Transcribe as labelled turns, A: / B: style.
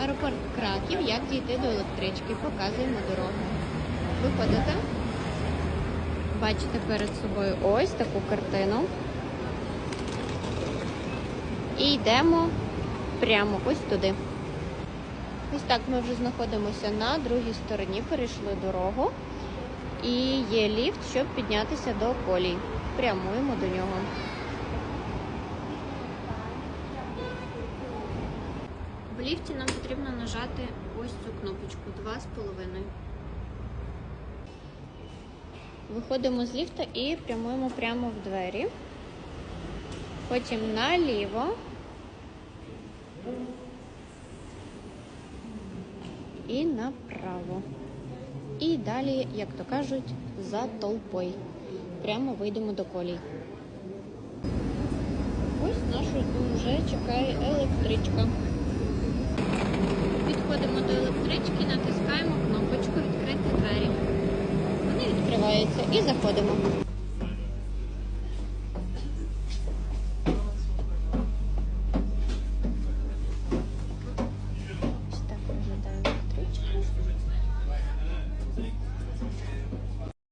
A: Аеропорт Краків. Як дійти до електрички? Показуємо дорогу. Виходите. Бачите перед собою ось таку картину. І йдемо прямо ось туди. Ось так ми вже знаходимося на другій стороні, перейшли дорогу. І є ліфт, щоб піднятися до колій. Прямуємо до нього. Ліфті нам потрібно нажати ось цю кнопочку 2,5. Виходимо з ліфта і прямуємо прямо в двері. Потім наліво. І направо. І далі, як то кажуть, за толпою. Прямо вийдемо до колій. Ось нашу вже чекає електричка. Електрички, натискаємо кнопочку відкрити двері. Вони відкриваються і заходимо.